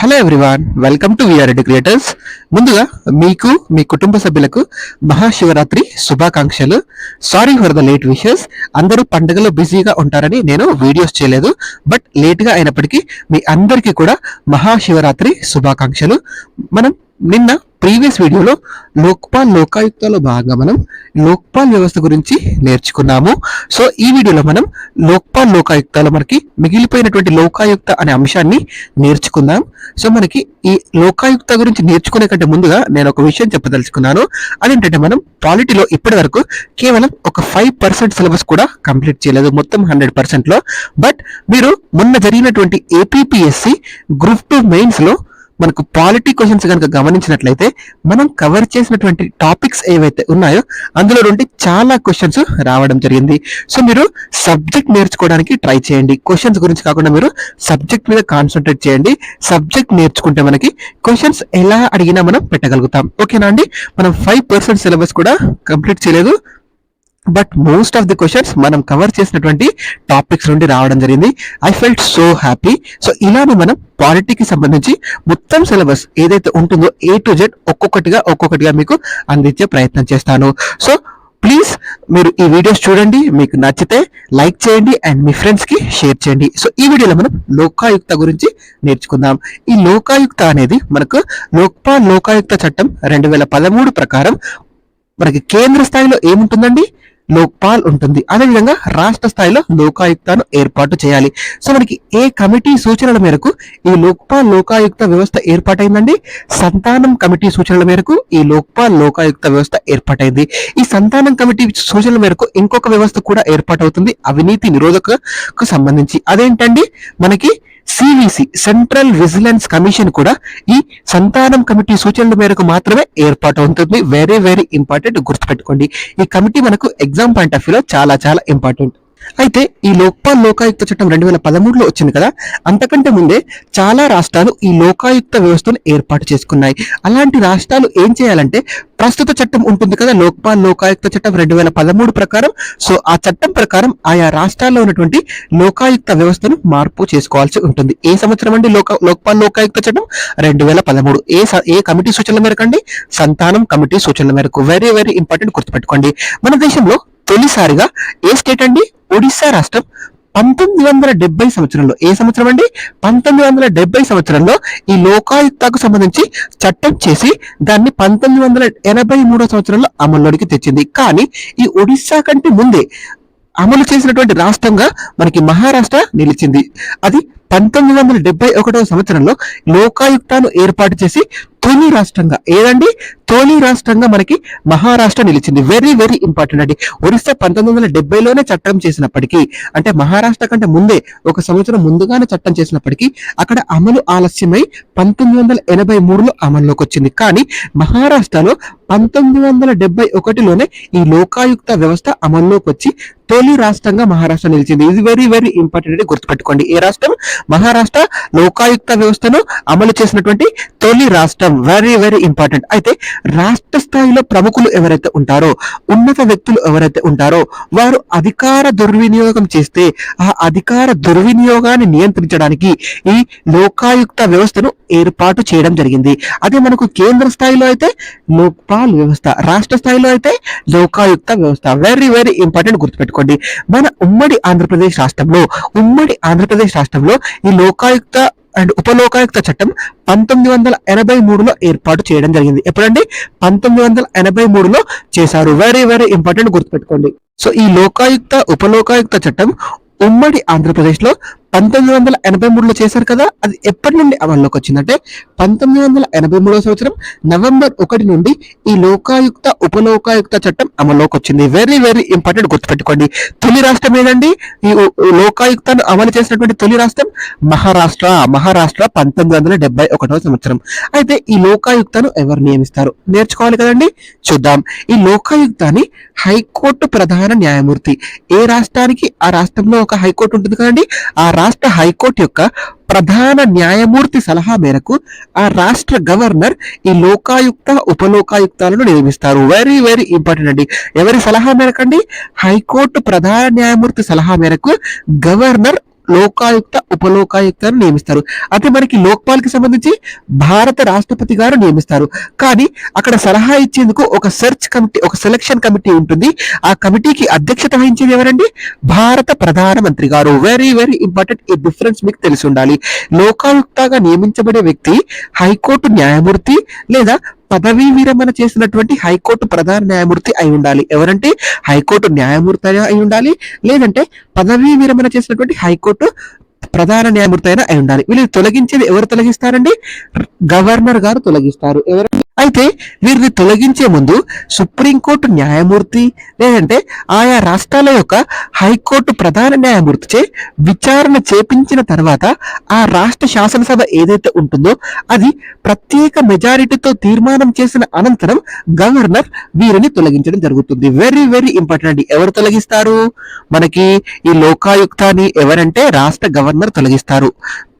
Hello everyone welcome to VRD creators ముందుగా మీకు మీ కుటుంబ సభ్యులకు మహాశివరాత్రి శుభాకాంక్షలు. Sorry for the late wishes అందరూ పండుగలో బిజీగా ఉంటారని నేను వీడియోస్ చేయలేదు. బట్ లేట్గా అయినప్పటికీ మీ అందరికీ కూడా మహాశివరాత్రి శుభాకాంక్షలు. మనం నిన్న ప్రీవియస్ వీడియోలో లోక్పాల్ లోకాయుక్తలో భాగంగా మనం లోక్పాల్ వ్యవస్థ గురించి నేర్చుకున్నాము. సో ఈ వీడియోలో మనం లోక్పాల్ లోకాయుక్తలో మనకి మిగిలిపోయినటువంటి లోకాయుక్త అనే అంశాన్ని నేర్చుకుందాం. సో మనకి ఈ లోకాయుక్త గురించి నేర్చుకునే కంటే ముందుగా నేను ఒక విషయం చెప్పదలుచుకున్నాను. అదేంటంటే మనం పాలిటీలో ఇప్పటి వరకు కేవలం ఒక ఫైవ్ పర్సెంట్ సిలబస్ కూడా కంప్లీట్ చేయలేదు మొత్తం హండ్రెడ్ పర్సెంట్లో. బట్ మీరు మొన్న జరిగినటువంటి ఏపీపీఎస్సి గ్రూప్ టూ మెయిన్స్లో మనకు పాలిటీ క్వశ్చన్స్ కనుక గమనించినట్లయితే మనం కవర్ చేసినటువంటి టాపిక్స్ ఏవైతే ఉన్నాయో అందులో నుండి చాలా క్వశ్చన్స్ రావడం జరిగింది. సో మీరు సబ్జెక్ట్ నేర్చుకోవడానికి ట్రై చేయండి. క్వశ్చన్స్ గురించి కాకుండా మీరు సబ్జెక్ట్ మీద కాన్సన్ట్రేట్ చేయండి. సబ్జెక్ట్ నేర్చుకుంటే మనకి క్వశ్చన్స్ ఎలా అడిగినా మనం పెట్టగలుగుతాం. ఓకేనా అండి? మనం ఫైవ్ పర్సెంట్ సిలబస్ కూడా కంప్లీట్ చేయలేదు. But most of the questions మనం కవర్ చేసినటువంటి టాపిక్స్ నుండి రావడం జరిగింది. I felt so happy so ఇలానే మనం పాలిటీకి సంబంధించి మొత్తం సిలబస్ ఏదైతే ఉంటుందో ఏ టు జెడ్ ఒక్కొక్కటిగా ఒక్కొక్కటిగా మీకు అందించే ప్రయత్నం చేస్తాను. సో ప్లీజ్ మీరు ఈ వీడియోస్ చూడండి మీకు నచ్చితే లైక్ చేయండి అండ్ మీ ఫ్రెండ్స్కి షేర్ చేయండి. సో ఈ వీడియోలో మనం లోకాయుక్త గురించి నేర్చుకుందాం. ఈ లోకాయుక్త అనేది మనకు లోక్పాల్ లోకాయుక్త చట్టం రెండు వేల పదమూడు ప్రకారం మనకి కేంద్ర స్థాయిలో ఏముంటుందండి? లోక్పాల్ ఉంటుంది. అదేవిధంగా రాష్ట్ర స్థాయిలో లోకాయుక్తను ఏర్పాటు చేయాలి. సో మనకి ఏ కమిటీ సూచనల మేరకు ఈ లోక్పాల్ లోకాయుక్త వ్యవస్థ ఏర్పాటైందండి? సంతానం కమిటీ సూచనల మేరకు ఈ లోక్పాల్ లోకాయుక్త వ్యవస్థ ఏర్పాటైంది. ఈ సంతానం కమిటీ సూచనల మేరకు ఇంకొక వ్యవస్థ కూడా ఏర్పాటవుతుంది. అవినీతి నిరోధకకు సంబంధించి. అదేంటండి? మనకి సివిసి సెంట్రల్ విజిలెన్స్ కమిషన్ కూడా ఈ సంతానం కమిటీ సూచనల మేరకు మాత్రమే ఏర్పాటు అవుతుంది. వెరీ వెరీ ఇంపార్టెంట్ గుర్తుపెట్టుకోండి. ఈ కమిటీ మనకు ఎగ్జామ్ పాయింట్ ఆఫ్ వ్యూలో చాలా చాలా ఇంపార్టెంట్ అయితే ఈ లోక్పాల్ లోకాయుక్త చట్టం రెండు వేల పదమూడులో వచ్చింది కదా? అంతకంటే ముందే చాలా రాష్ట్రాలు ఈ లోకాయుక్త వ్యవస్థను ఏర్పాటు చేసుకున్నాయి. అలాంటి రాష్ట్రాలు ఏం చేయాలంటే ప్రస్తుత చట్టం ఉంటుంది కదా లోక్పాల్ లోకాయుక్త చట్టం రెండు వేల పదమూడు ప్రకారం. సో ఆ చట్టం ప్రకారం ఆయా రాష్ట్రాల్లో ఉన్నటువంటి లోకాయుక్త వ్యవస్థను మార్పు చేసుకోవాల్సి ఉంటుంది. ఏ సంవత్సరం అండి లోక లోక్పాల్ లోకాయుక్త చట్టం? రెండు వేల పదమూడు. ఏ ఏ కమిటీ సూచనల మేరకు అండి? సంతానం కమిటీ సూచనల మేరకు. వెరీ వెరీ ఇంపార్టెంట్ గుర్తుపెట్టుకోండి. మన దేశంలో తొలిసారిగా ఏ స్టేట్ అండి? ఒడిశా రాష్ట్రం. పంతొమ్మిది వందల డెబ్బై సంవత్సరంలో ఏ సంవత్సరం అండి? పంతొమ్మిది వందల డెబ్బై సంవత్సరంలో ఈ లోకాయుక్తకు సంబంధించి చట్టం చేసి దాన్ని పంతొమ్మిది వందల ఎనభై మూడో సంవత్సరంలో అమల్లోకి తెచ్చింది. కానీ ఈ ఒడిశా కంటే ముందే అమలు చేసినటువంటి రాష్ట్రంగా మనకి మహారాష్ట్ర నిలిచింది. అది పంతొమ్మిది వందల డెబ్బై ఒకటవ సంవత్సరంలో లోకాయుక్తను ఏర్పాటు చేసి తొలి రాష్ట్రంగా ఏదండి? తొలి రాష్ట్రంగా మనకి మహారాష్ట్ర నిలిచింది. వెరీ వెరీ ఇంపార్టెంట్ అండి. ఒరిస్సా పంతొమ్మిది వందల డెబ్బైలోనే చట్టం చేసినప్పటికీ అంటే మహారాష్ట్ర కంటే ముందే ఒక సంవత్సరం ముందుగానే చట్టం చేసినప్పటికీ అక్కడ అమలు ఆలస్యమై పంతొమ్మిది వందల ఎనభై మూడులో అమల్లోకి వచ్చింది కానీ మహారాష్ట్రలో పంతొమ్మిది వందల డెబ్బై ఒకటిలోనే ఈ లోకాయుక్త వ్యవస్థ అమల్లోకి వచ్చి తొలి రాష్ట్రంగా మహారాష్ట్ర నిలిచింది. ఇది వెరీ వెరీ ఇంపార్టెంట్ అని గుర్తుపెట్టుకోండి. ఏ రాష్ట్రం? మహారాష్ట్ర లోకాయుక్త వ్యవస్థను అమలు చేసినటువంటి తొలి రాష్ట్రం. వెరీ వెరీ ఇంపార్టెంట్ అయితే రాష్ట్ర స్థాయిలో ప్రముఖులు ఎవరైతే ఉంటారో ఉన్నత వ్యక్తులు ఎవరైతే ఉంటారో వారు అధికార దుర్వినియోగం చేస్తే ఆ అధికార దుర్వినియోగాన్ని నియంత్రించడానికి ఈ లోకాయుక్త వ్యవస్థను ఏర్పాటు చేయడం జరిగింది. అదే మనకు కేంద్ర స్థాయిలో అయితే లోక్పాల్ వ్యవస్థ రాష్ట్ర స్థాయిలో అయితే లోకాయుక్త వ్యవస్థ. వెరీ వెరీ ఇంపార్టెంట్ గుర్తుపెట్టుకోండి. మన ఉమ్మడి ఆంధ్రప్రదేశ్ రాష్ట్రంలో ఉమ్మడి ఆంధ్రప్రదేశ్ రాష్ట్రంలో ఈ లోకాయుక్త అండ్ ఉపలోకాయుక్త చట్టం పంతొమ్మిది వందల ఎనభై మూడులో ఏర్పాటు చేయడం జరిగింది. ఎప్పుడండి? పంతొమ్మిది వందల ఎనభై మూడులో చేశారు. వెరీ వెరీ ఇంపార్టెంట్ గుర్తుపెట్టుకోండి. సో ఈ లోకాయుక్త ఉపలోకాయుక్త చట్టం ఉమ్మడి ఆంధ్రప్రదేశ్లో పంతొమ్మిది వందల ఎనభై మూడులో చేశారు కదా అది ఎప్పటి నుండి అమల్లోకి వచ్చిందంటే పంతొమ్మిది వందల ఎనభై మూడవ సంవత్సరం నవంబర్ ఒకటి నుండి ఈ లోకాయుక్త ఉపలోకాయుక్త చట్టం అమల్లోకి వచ్చింది. వెరీ వెరీ ఇంపార్టెంట్ గుర్తుపెట్టుకోండి. తొలి రాష్ట్రం ఏదండి? ఈ లోకాయుక్తను అమలు చేసినటువంటి తొలి రాష్ట్రం మహారాష్ట్ర. మహారాష్ట్ర పంతొమ్మిది వందల డెబ్బై ఒకటవ సంవత్సరం. అయితే ఈ లోకాయుక్తను ఎవరు నియమిస్తారు? నేర్చుకోవాలి కదండి. చూద్దాం. ఈ లోకాయుక్తాన్ని హైకోర్టు ప్రధాన న్యాయమూర్తి ఏ రాష్ట్రానికి? ఆ రాష్ట్రంలో ఒక హైకోర్టు ఉంటుంది కదండి. ఆ రాష్ట్ర హైకోర్టు యొక్క ప్రధాన న్యాయమూర్తి సలహా మేరకు ఆ రాష్ట్ర గవర్నర్ ఈ లోకాయుక్త ఉపలోకాయుక్తాలను నియమిస్తారు. వెరీ వెరీ ఇంపార్టెంట్ అండి. ఎవరి సలహా మేరకు అండి హైకోర్టు ప్రధాన న్యాయమూర్తి సలహా మేరకు గవర్నర్ లోకాయుక్త ఉపలోకాయుక్తను నియమిస్తారు. అయితే మనకి లోక్పాల్కి సంబంధించి భారత రాష్ట్రపతి గారు నియమిస్తారు. కానీ అక్కడ సలహా ఇచ్చేందుకు ఒక సెర్చ్ కమిటీ ఒక సెలక్షన్ కమిటీ ఉంటుంది. ఆ కమిటీకి అధ్యక్షత వహించేది ఎవరండి? భారత ప్రధానమంత్రి గారు. వెరీ వెరీ ఇంపార్టెంట్ ఈ డిఫరెన్స్ మీకు తెలిసి ఉండాలి. లోకాయుక్తగా నియమించబడే వ్యక్తి హైకోర్టు న్యాయమూర్తి లేదా పదవీ విరమణ చేసినటువంటి హైకోర్టు ప్రధాన న్యాయమూర్తి అయి ఉండాలి. ఎవరంటే హైకోర్టు న్యాయమూర్తి అయి ఉండాలి లేదంటే పదవీ విరమణ చేసినటువంటి హైకోర్టు ప్రధాన న్యాయమూర్తి అయినా అయి ఉండాలి. వీళ్ళు తొలగించేది ఎవరు తొలగిస్తారండి? గవర్నర్ గారు తొలగిస్తారు. ఎవరంటే అయితే వీరిని తొలగించే ముందు సుప్రీంకోర్టు న్యాయమూర్తి లేదంటే ఆయా రాష్ట్రాల యొక్క హైకోర్టు ప్రధాన న్యాయమూర్తిచే విచారణ చేపించిన తర్వాత ఆ రాష్ట్ర శాసనసభ ఏదైతే ఉంటుందో అది ప్రత్యేక మెజారిటీతో తీర్మానం చేసిన అనంతరం గవర్నర్ వీరిని తొలగించడం జరుగుతుంది. వెరీ వెరీ ఇంపార్టెంట్ అండి ఎవరు తొలగిస్తారు? మనకి ఈ లోకాయుక్తాన్ని ఎవరంటే రాష్ట్ర గవర్నర్ తొలగిస్తారు.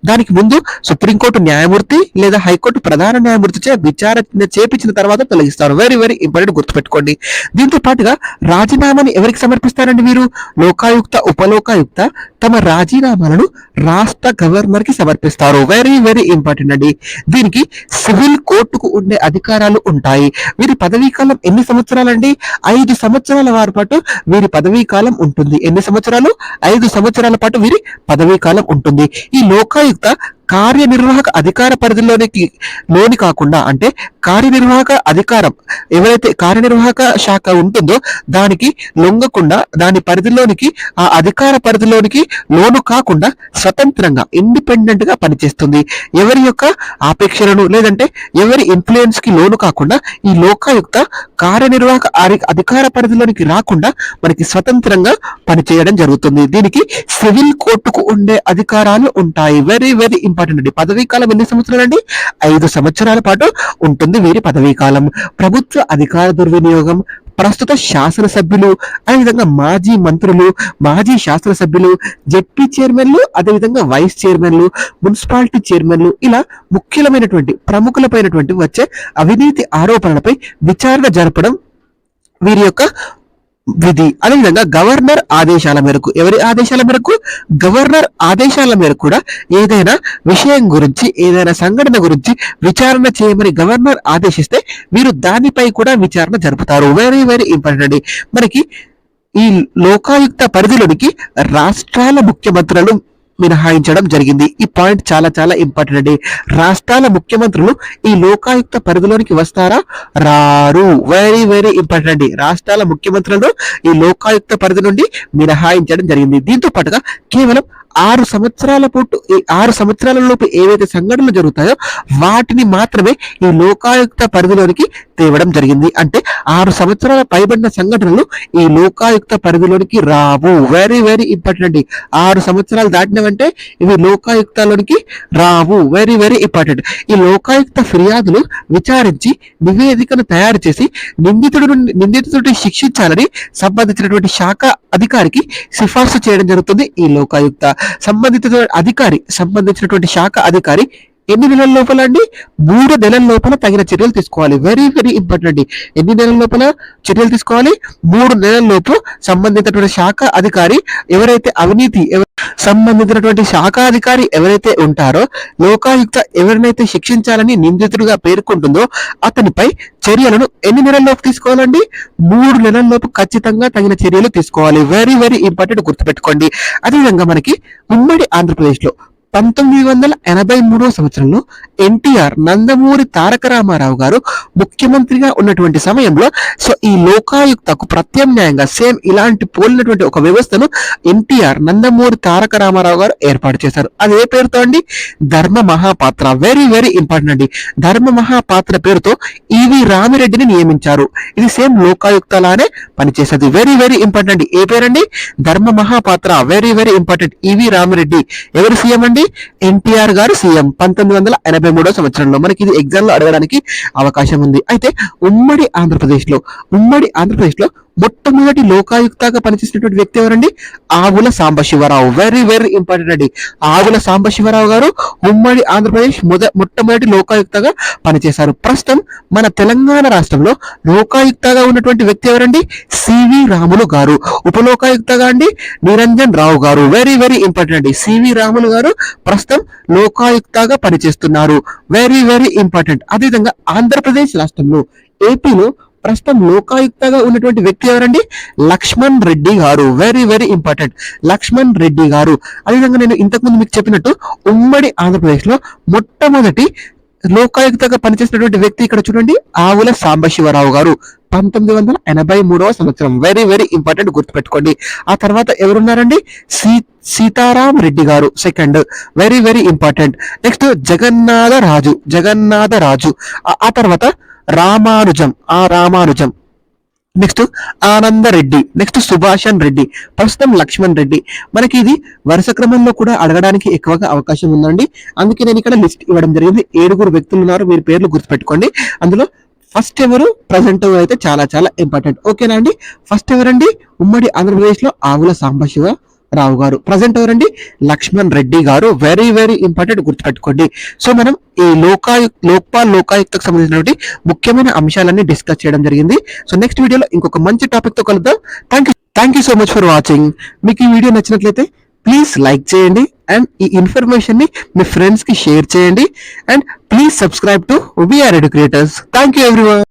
దానికి ముందు సుప్రీంకోర్టు న్యాయమూర్తి లేదా హైకోర్టు ప్రధాన న్యాయమూర్తిచే విచారణ చేపించిన తర్వాత తొలగిస్తారు. వెరీ వెరీ ఇంపార్టెంట్ గుర్తుపెట్టుకోండి. దీంతో పాటుగా రాజీనామాని ఎవరికి సమర్పిస్తారండి వీరు? లోకాయుక్త ఉపలోకాయుక్త తమ రాజీనామాలను రాష్ట్ర గవర్నర్కి సమర్పిస్తారు. వెరీ వెరీ ఇంపార్టెంట్ అండి. దీనికి సివిల్ కోర్టుకు ఉండే అధికారాలు ఉంటాయి. వీరి పదవీ కాలం ఎన్ని సంవత్సరాలండి? ఐదు సంవత్సరాల వారి పాటు వీరి పదవీ కాలం ఉంటుంది. ఎన్ని సంవత్సరాలు? ఐదు సంవత్సరాల పాటు వీరి పదవీ కాలం ఉంటుంది. ఈ లోకాయుక్త కార్యనిర్వాహక అధికార పరిధిలోనికి లోని కాకుండా అంటే కార్యనిర్వాహక అధికారం ఎవరైతే కార్యనిర్వాహక శాఖ ఉంటుందో దానికి లొంగకుండా దాని పరిధిలోనికి ఆ అధికార పరిధిలోనికి లోను కాకుండా స్వతంత్రంగా ఇండిపెండెంట్గా పనిచేస్తుంది. ఎవరి యొక్క ఆపేక్షలను లేదంటే ఎవరి ఇన్ఫ్లుయెన్స్కి లోను కాకుండా ఈ లోకాయుక్త కార్యనిర్వాహక అధికార పరిధిలోనికి రాకుండా మనకి స్వతంత్రంగా పనిచేయడం జరుగుతుంది. దీనికి సివిల్ కోర్టుకు ఉండే అధికారాలు ఉంటాయి. వెరీ వెరీ ఇంపార్టెంట్ అండి పదవీ కాలం ఎన్ని సంవత్సరాలు అండి? ఐదు సంవత్సరాల పాటు ఉంటుంది వీరి పదవీ కాలం. ప్రభుత్వ అధికార దుర్వినియోగం ప్రస్తుత శాసనసభ్యులు అదేవిధంగా మాజీ మంత్రులు మాజీ శాసనసభ్యులు జెడ్పీ చైర్మన్లు అదేవిధంగా వైస్ చైర్మన్లు మున్సిపాలిటీ చైర్మన్లు ఇలా ముఖ్యమైనటువంటి ప్రముఖులపైనటువంటి వచ్చే అవినీతి ఆరోపణలపై విచారణ జరపడం వీరి యొక్క విధి. అదేవిధంగా గవర్నర్ ఆదేశాల మేరకు ఎవరి ఆదేశాల మేరకు? గవర్నర్ ఆదేశాల మేరకు కూడా ఏదైనా విషయం గురించి ఏదైనా సంఘటన గురించి విచారణ చేయమని గవర్నర్ ఆదేశిస్తే మీరు దానిపై కూడా విచారణ జరుపుతారు. వెరీ వెరీ ఇంపార్టెంట్ అండి మనకి ఈ లోకాయుక్త పరిధిలోనికి రాష్ట్రాల ముఖ్యమంత్రులు మినహాయించడం జరిగింది. ఈ పాయింట్ చాలా చాలా ఇంపార్టెంట్ అండి. రాష్ట్రాల ముఖ్యమంత్రులు ఈ లోకాయుక్త పరిధిలోనికి వస్తారా? రారు. వెరీ వెరీ ఇంపార్టెంట్ అండి. రాష్ట్రాల ముఖ్యమంత్రులను ఈ లోకాయుక్త పరిధి నుండి మినహాయించడం జరిగింది. దీంతో పాటుగా కేవలం ఆరు సంవత్సరాల పొట్టు ఈ ఆరు సంవత్సరాల లోపు ఏవైతే సంఘటనలు జరుగుతాయో వాటిని మాత్రమే ఈ లోకాయుక్త పరిధిలోనికి తేవడం జరిగింది. అంటే ఆరు సంవత్సరాల పైబడిన సంఘటనలు ఈ లోకాయుక్త పరిధిలోనికి రావు. వెరీ వెరీ ఇంపార్టెంట్ అండి. ఆరు సంవత్సరాలు దాటినవంటే ఇవి లోకాయుక్తలోనికి రావు. వెరీ వెరీ ఇంపార్టెంట్ ఈ లోకాయుక్త ఫిర్యాదులు విచారించి నివేదికను తయారు చేసి నిందితుడు నుండి- నిందితుడిని శిక్షించాలని సంబంధించినటువంటి శాఖ అధికారికి సిఫార్సు చేయడం జరుగుతుంది ఈ లోకాయుక్త. సంబంధిత అధికారి సంబంధించినటువంటి శాఖ అధికారి ఎన్ని నెలల లోపల అండి? మూడు నెలల లోపల తగిన చర్యలు తీసుకోవాలి. వెరీ వెరీ ఇంపార్టెంట్ అండి. ఎన్ని నెలల లోపల చర్యలు తీసుకోవాలి? మూడు నెలల లోపు సంబంధితటువంటి శాఖ అధికారి ఎవరైతే అవినీతి సంబంధించినటువంటి శాఖాధికారి ఎవరైతే ఉంటారో లోకాయుక్త ఎవరినైతే శిక్షించాలని నిందితుడిగా పేర్కొంటుందో అతనిపై చర్యలను ఎన్ని నెలల్లోపు తీసుకోవాలండి? మూడు నెలల్లోపు ఖచ్చితంగా తగిన చర్యలు తీసుకోవాలి. వెరీ వెరీ ఇంపార్టెంట్ గుర్తుపెట్టుకోండి. అదేవిధంగా మనకి ఉమ్మడి ఆంధ్రప్రదేశ్లో పంతొమ్మిది వందల ఎనభై మూడో సంవత్సరంలో ఎన్టీఆర్ నందమూరి తారక రామారావు గారు ముఖ్యమంత్రిగా ఉన్నటువంటి సమయంలో సో ఈ లోకాయుక్తకు ప్రత్యామ్నాయంగా సేమ్ ఇలాంటి పోలినటువంటి ఒక వ్యవస్థను ఎన్టీఆర్ నందమూరి తారక రామారావు గారు ఏర్పాటు చేశారు. అది ఏ పేరుతో అండి? ధర్మ మహాపాత్ర. వెరీ వెరీ ఇంపార్టెంట్ అండి. ధర్మ మహాపాత్ర పేరుతో ఈవి రామిరెడ్డిని నియమించారు. ఇది సేమ్ లోకాయుక్తలానే పనిచేసేది. వెరీ వెరీ ఇంపార్టెంట్ అండి. ఏ పేరండి? Dharma Mahapatra. Very very important E V Ramireddy. ఎవరు సీఎం అండి? ఎన్టీఆర్ గారు సీఎం. పంతొమ్మిది వందల ఎనభై మూడో సంవత్సరంలో మనకి ఇది ఎగ్జామ్లో అడగడానికి అవకాశం ఉంది. అయితే ఉమ్మడి ఆంధ్రప్రదేశ్లో ఉమ్మడి ఆంధ్రప్రదేశ్లో మొట్టమొదటి లోకాయుక్తగా పనిచేసినటువంటి వ్యక్తి ఎవరండి? ఆవుల సాంబశివరావు వెరీ వెరీ ఇంపార్టెంట్ అండి. ఆవుల సాంబశివరావు గారు ఉమ్మడి ఆంధ్రప్రదేశ్ మొద మొట్టమొదటి లోకాయుక్తగా పనిచేశారు. ప్రస్తుతం మన తెలంగాణ రాష్ట్రంలో లోకాయుక్తగా ఉన్నటువంటి వ్యక్తి ఎవరండి? సివి రాములు గారు. ఉపలోకాయుక్తగా అండి నిరంజన్ రావు గారు. వెరీ వెరీ ఇంపార్టెంట్ అండి. సివి రాములు గారు ప్రస్తుతం లోకాయుక్తగా పనిచేస్తున్నారు. వెరీ వెరీ ఇంపార్టెంట్ అదేవిధంగా ఆంధ్రప్రదేశ్ రాష్ట్రంలో ఏపీలో ప్రస్తుతం లోకాయుక్తగా ఉన్నటువంటి వ్యక్తి ఎవరండి? లక్ష్మణ్ రెడ్డి గారు. Very very important Lakshman Reddy గారు. అదేవిధంగా నేను ఇంతకుముందు మీకు చెప్పినట్టు ఉమ్మడి ఆంధ్రప్రదేశ్లో మొట్టమొదటి లోకాయుక్తగా పనిచేసినటువంటి వ్యక్తి ఇక్కడ చూడండి. ఆవుల సాంబశివరావు గారు. పంతొమ్మిది వందల ఎనభై మూడవ సంవత్సరం. వెరీ వెరీ ఇంపార్టెంట్ గుర్తుపెట్టుకోండి. ఆ తర్వాత ఎవరున్నారండి? సీ సీతారాం రెడ్డి గారు. Second very very important next Jagannatha Raju. Jagannatha Raju. ఆ తర్వాత రామానుజం ఆ రామానుజం. నెక్స్ట్ ఆనందరెడ్డి. నెక్స్ట్ సుభాషన్ రెడ్డి. ప్రస్తుతం లక్ష్మణ్ రెడ్డి. మనకి ఇది వరుస క్రమంలో కూడా అడగడానికి ఎక్కువగా అవకాశం ఉందండి. అందుకే నేను ఇక్కడ లిస్ట్ ఇవ్వడం జరిగింది. ఏడుగురు వ్యక్తులు ఉన్నారు మీరు పేర్లు గుర్తుపెట్టుకోండి. అందులో ఫస్ట్ ఎవరు ప్రజెంట్ అయితే చాలా చాలా ఇంపార్టెంట్ ఓకేనా అండి? ఫస్ట్ ఎవరండి? ఉమ్మడి ఆంధ్రప్రదేశ్లో ఆవుల సాంబశివ. రావు గారు. ప్రజెంట్ ఎవరండి? లక్ష్మణ్ రెడ్డి గారు. వెరీ వెరీ ఇంపార్టెంట్ గుర్తుపెట్టుకోండి. సో మనం ఈ లోకాయు లోక్పాల్ లోకాయుక్తకు సంబంధించినటువంటి ముఖ్యమైన అంశాలన్నీ డిస్కస్ చేయడం జరిగింది. సో నెక్స్ట్ వీడియోలో ఇంకొక మంచి టాపిక్తో కలుద్దాం. Thank you thank you so much for watching మీకు ఈ వీడియో నచ్చినట్లయితే ప్లీజ్ లైక్ చేయండి అండ్ ఈ ఇన్ఫర్మేషన్ని మీ ఫ్రెండ్స్కి షేర్ చేయండి. And please subscribe to VR educators thank you everyone